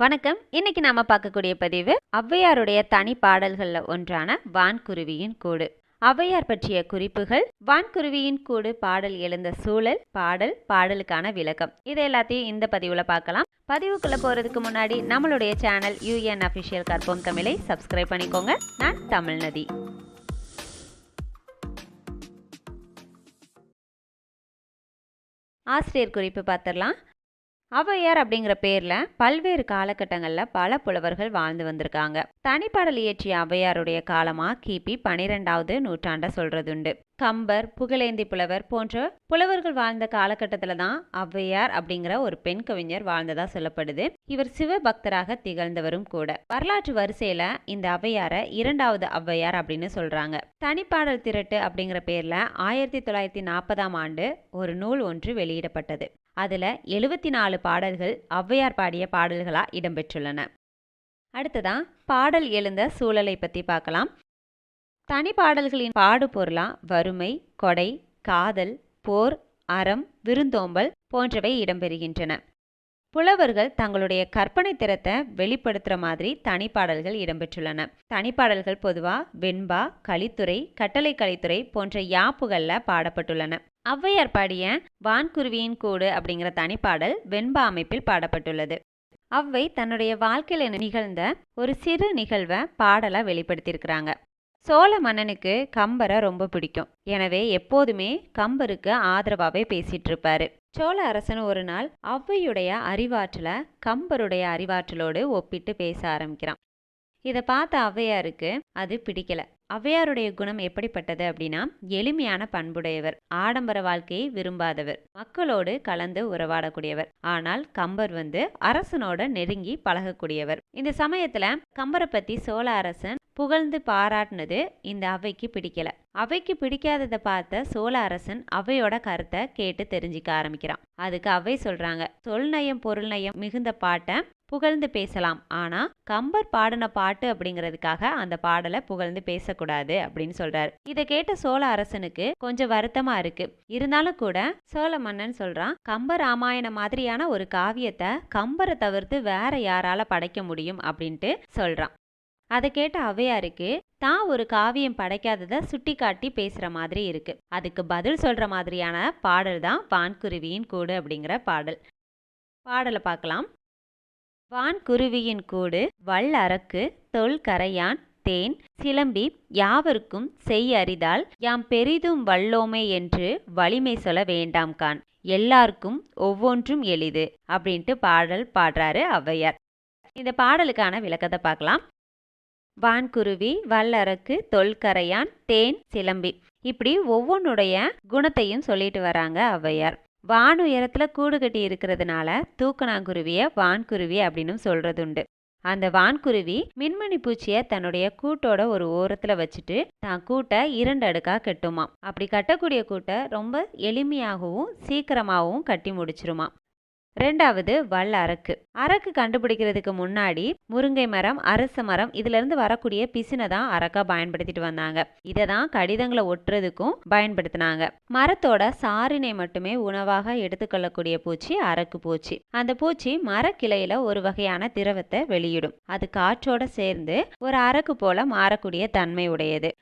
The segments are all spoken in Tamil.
வணக்கம். இன்னைக்கு நாம பார்க்கக்கூடிய பதிவு ஔவையாருடைய தனி பாடல்கள்ல ஒன்றான வான்குருவியின் கூடு. ஔவையார் பற்றிய குறிப்புகள் வான்குருவியின் கூடு பாடல் எழுந்த சூழல் பாடல் பாடலுக்கான விளக்கம். இது எல்லாத்தையும் இந்த பதிவுல பார்க்கலாம். பதிவுக்குள்ள போறதுக்கு முன்னாடி நம்மளுடைய சேனல் யூஎன் அபிஷியல் கற்போம் தமிழை சப்ஸ்கிரைப் பண்ணிக்கோங்க. நான் தமிழ்நதி ஆசிரியர் குறிப்பு பார்த்துடலாம். ஔவையார் அப்படிங்கிற பேரில் பல்வேறு காலகட்டங்களில் பல புலவர்கள் வாழ்ந்து வந்திருக்காங்க. தனிப்பாடல் இயற்றிய ஔவையாருடைய காலமாக கிபி பனிரெண்டாவது நூற்றாண்டை சொல்கிறதுண்டு கம்பர் புகழேந்தி புலவர் போன்ற புலவர்கள் வாழ்ந்த காலகட்டத்தில் தான் ஔவையார் அப்படிங்கிற ஒரு பெண் கவிஞர் வாழ்ந்ததா சொல்லப்படுது. இவர் சிவபக்தராக திகழ்ந்தவரும் கூட. வரலாற்று வரிசையில இந்த ஔவையாரை இரண்டாவது ஔவையார் அப்படின்னு சொல்றாங்க. தனிப்பாடல் திரட்டு அப்படிங்கிற பேர்ல ஆயிரத்தி தொள்ளாயிரத்தி நாற்பதாம் ஆண்டு ஒரு நூல் ஒன்று வெளியிடப்பட்டது. அதில் எழுபத்தி நாலு பாடல்கள் ஔவையார் பாடிய பாடல்களாக இடம்பெற்றுள்ளன. அடுத்ததான் பாடல் எழுந்த சூழலை பற்றி பார்க்கலாம் தனி பாடல்களின் பாடுபொருளாக வறுமை கொடை காதல் போர் அறம் விருந்தோம்பல் போன்றவை இடம்பெறுகின்றன. புலவர்கள் தங்களுடைய கற்பனை திறத்தை வெளிப்படுத்துகிற மாதிரி தனிப்பாடல்கள் இடம்பெற்றுள்ளன. தனிப்பாடல்கள் பொதுவாக வெண்பா கலித்துறை கட்டளை கலித்துறை போன்ற யாப்புகளில் பாடப்பட்டுள்ளன. ஔவையார் பாடிய வான்குருவியின் கூடு அப்படிங்கிற தனிப்பாடல் வெண்பா அமைப்பில் பாடப்பட்டுள்ளது. அவ்வை தன்னுடைய வாழ்க்கையில் நிகழ்ந்த ஒரு சிறு நிகழ்வை பாடலாக வெளிப்படுத்தியிருக்கிறாங்க. சோழ மன்னனுக்கு கம்பரை ரொம்ப பிடிக்கும். எனவே எப்போதுமே கம்பருக்கு ஆதரவாகவே பேசிட்டு இருப்பாரு சோழ அரசன் ஒரு நாள் ஔவையுடைய அறிவாற்றலை கம்பருடைய அறிவாற்றலோடு ஒப்பிட்டு பேச ஆரம்பிக்கிறான். இதை பார்த்த ஔவையாருக்கு அது பிடிக்கல. ஔவையாருடைய குணம் எப்படிப்பட்டது அப்படின்னா எளிமையான பண்புடையவர் ஆடம்பர வாழ்க்கையை விரும்பாதவர் மக்களோடு கலந்து உறவாடக்கூடியவர். ஆனால் கம்பர் வந்து அரசனோட நெருங்கி பழகக்கூடியவர். இந்த சமயத்துல கம்பரை பத்தி சோழ அரசன் புகழ்ந்து பாராட்டினது இந்த அவைக்கு பிடிக்கல. அவைக்கு பிடிக்காததை பார்த்த சோழ அரசன் அவையோட கருத்தை கேட்டு தெரிஞ்சுக்க ஆரம்பிக்கிறான். அதுக்கு அவை சொல்றாங்க சொல் நயம் பொருள் நயம் மிகுந்த பாட்டை புகழ்ந்து பேசலாம். ஆனா கம்பர் பாடின பாட்டு அப்படிங்கிறதுக்காக அந்த பாடலை புகழ்ந்து பேசக்கூடாது அப்படின்னு சொல்றாரு. இதை கேட்ட சோழ அரசனுக்கு கொஞ்சம் வருத்தமா இருக்கு. இருந்தாலும் கூட சோழ மன்னன் சொல்றான் கம்ப ராமாயணம் மாதிரியான ஒரு காவியத்தை கம்பரை தவிர்த்து வேற யாரால படைக்க முடியும் அப்படின்ட்டு சொல்றான். அதை கேட்ட அவையாருக்கு தான் ஒரு காவியம் படைக்காததை சுட்டி காட்டி பேசுற மாதிரி இருக்கு. அதுக்கு பதில் சொல்ற மாதிரியான பாடல் தான் வான்குருவியின் கூடு அப்படிங்கிற பாடல். பாடலை பார்க்கலாம். வான்குருவியின் கூடு வல் அரக்கு தொல் கரையான் தேன் சிலம்பி யாவருக்கும் செய் அறிதால் யாம் பெரிதும் வல்லோமே என்று வலிமை சொல்ல வேண்டாம் கான். எல்லாருக்கும் ஒவ்வொன்றும் எளிது அப்படின்ட்டு பாடல் பாடுறாரு ஔவையார். இந்த பாடலுக்கான விளக்கத்தை பார்க்கலாம். வான்குருவி வல்லரக்கு தொல்கரையான் தேன் சிலம்பி இப்படி ஒவ்வொன்றுடைய குணத்தையும் சொல்லிட்டு வராங்க ஔவையார். வான் உயரத்தில் கூடு கட்டி இருக்கிறதுனால தூக்கணாங்குருவியை வான்குருவி அப்படின்னு சொல்றதுண்டு. அந்த வான்குருவி மின்மணி பூச்சியை தன்னுடைய கூட்டோட ஒரு ஓரத்தில் வச்சுட்டு தான் கூட்டை இரண்டு அடுக்கா கட்டுமாம். அப்படி கட்டக்கூடிய கூட்டை ரொம்ப எளிமையாகவும் சீக்கிரமாகவும் கட்டி முடிச்சிருமாம். ரெண்டாவது வல் அரக்கு. அரக்கு கண்டுபிடிக்கிறதுக்கு முன்னாடி முருங்கை மரம் அரச மரம் இதுல இருந்து வரக்கூடிய பிசினை தான் அரக்கா பயன்படுத்திட்டு வந்தாங்க. இதை தான் கடிதங்களை ஒட்டுறதுக்கும் பயன்படுத்தினாங்க. மரத்தோட சாரினை மட்டுமே உணவாக எடுத்துக்கொள்ளக்கூடிய பூச்சி அரக்கு பூச்சி. அந்த பூச்சி மரக்கிளையில ஒரு வகையான திரவத்தை வெளியிடும். அது காற்றோட சேர்ந்து ஒரு அரக்கு போல மாறக்கூடிய தன்மை உடையது.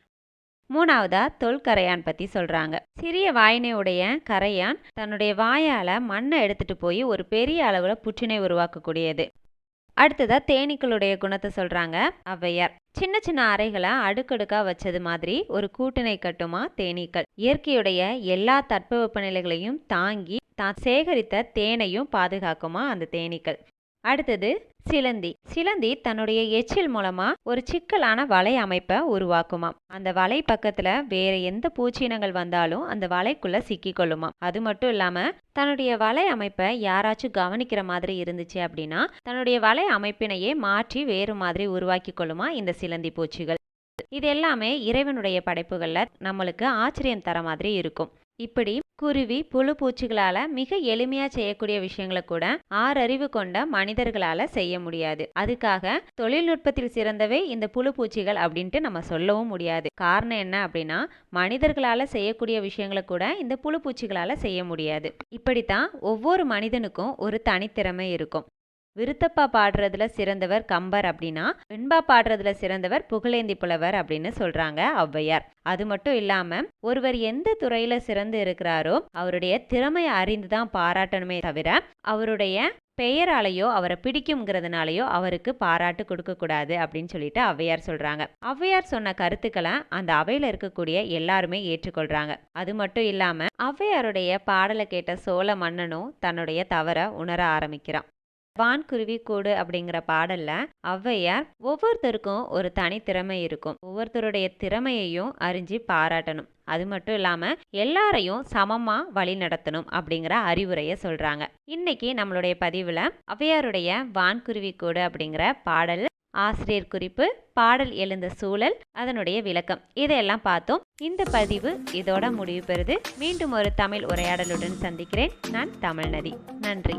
மூணாவதா தொல்கரையான் பத்தி சொல்றாங்க. சிறிய வாயினையுடைய கரையான் தன்னுடைய வாயால மண்ணை எடுத்துட்டு போய் ஒரு பெரிய அளவுல புற்றினை உருவாக்கக்கூடியது. அடுத்ததா தேனீக்களுடைய குணத்தை சொல்றாங்க ஔவையார் சின்ன சின்ன அறைகளை அடுக்கடுக்கா வச்சது மாதிரி ஒரு கூட்டினை கட்டுமா தேனீக்கள். இயற்கையுடைய எல்லா தட்பவெப்ப நிலைகளையும் தாங்கி தான் சேகரித்த தேனையும் பாதுகாக்குமா அந்த தேனீக்கள். அடுத்தது சிலந்தி. சிலந்தி தன்னுடைய எச்சில் மூலமா ஒரு சிக்கலான வலை அமைப்பை உருவாக்குமாம். அந்த வலை பக்கத்துல வேற எந்த பூச்சினங்கள் வந்தாலும் அந்த வலைக்குள்ள சிக்கி கொள்ளுமாம். அது மட்டும் இல்லாம தன்னுடைய வலை அமைப்பை யாராச்சும் கவனிக்கிற மாதிரி இருந்துச்சு அப்படின்னா தன்னுடைய வலை அமைப்பினையே மாற்றி வேறு மாதிரி உருவாக்கி கொள்ளுமா இந்த சிலந்தி பூச்சிகள். இது எல்லாமே இறைவனுடைய படைப்புகளில் நம்மளுக்கு ஆச்சரியம் தர மாதிரி இருக்கும். இப்படி குருவி புழு பூச்சிகளால மிக எளிமையா செய்யக்கூடிய விஷயங்களை கூட ஆறறிவு கொண்ட மனிதர்களால செய்ய முடியாது. அதுக்காக தொழில்நுட்பத்தில் சிறந்தவை இந்த புழு பூச்சிகள் அப்படின்ட்டு நம்ம சொல்லவும் முடியாது. காரணம் என்ன அப்படின்னா மனிதர்களால செய்யக்கூடிய விஷயங்களை கூட இந்த புழு பூச்சிகளால செய்ய முடியாது. இப்படித்தான் ஒவ்வொரு மனிதனுக்கும் ஒரு தனித்திறமை இருக்கும். விருத்தப்பா பாடுறதுல சிறந்தவர் கம்பர் அப்படின்னா வெண்பா பாடுறதுல சிறந்தவர் புகழேந்தி புலவர் அப்படின்னு சொல்றாங்க ஔவையார். அது மட்டும் இல்லாம ஒருவர் எந்த துறையில சிறந்து இருக்கிறாரோ அவருடைய திறமையை அறிந்து தான் பாராட்டணுமே தவிர அவருடைய பெயராலேயோ அவரை பிடிக்குங்கிறதுனாலயோ அவருக்கு பாராட்டு கொடுக்க கூடாது அப்படின்னு சொல்லிட்டு ஔவையார் சொல்றாங்க. ஔவையார் சொன்ன கருத்துக்களை அந்த அவையில இருக்கக்கூடிய எல்லாருமே ஏற்றுக்கொள்றாங்க. அது மட்டும் இல்லாம ஔவையாருடைய பாடலை கேட்ட சோழ மன்னனும் தன்னுடைய தவற உணர ஆரம்பிக்கிறான். வான்குருவி கூடு அப்படிங்கிற பாடல்ல ஔவையார் ஒவ்வொருத்தருக்கும் ஒரு தனி திறமை இருக்கும். ஒவ்வொருத்தருடைய திறமையையும் அறிஞ்சு பாராட்டணும். அது மட்டும் இல்லாம எல்லாரையும் சமமா வழி நடத்தணும் அப்படிங்கிற அறிவுரையை சொல்றாங்க. இன்னைக்கு நம்மளுடைய பதிவுல ஔவையாருடைய வான்குருவி கூடு அப்படிங்கிற பாடல் ஆசிரியர் குறிப்பு பாடல் எழுந்த சூழல் அதனுடைய விளக்கம் இதையெல்லாம் பார்த்தோம். இந்த பதிவு இதோட முடிவு பெறுது. மீண்டும் ஒரு தமிழ் உரையாடலுடன் சந்திக்கிறேன். நான் தமிழ்நதி நன்றி.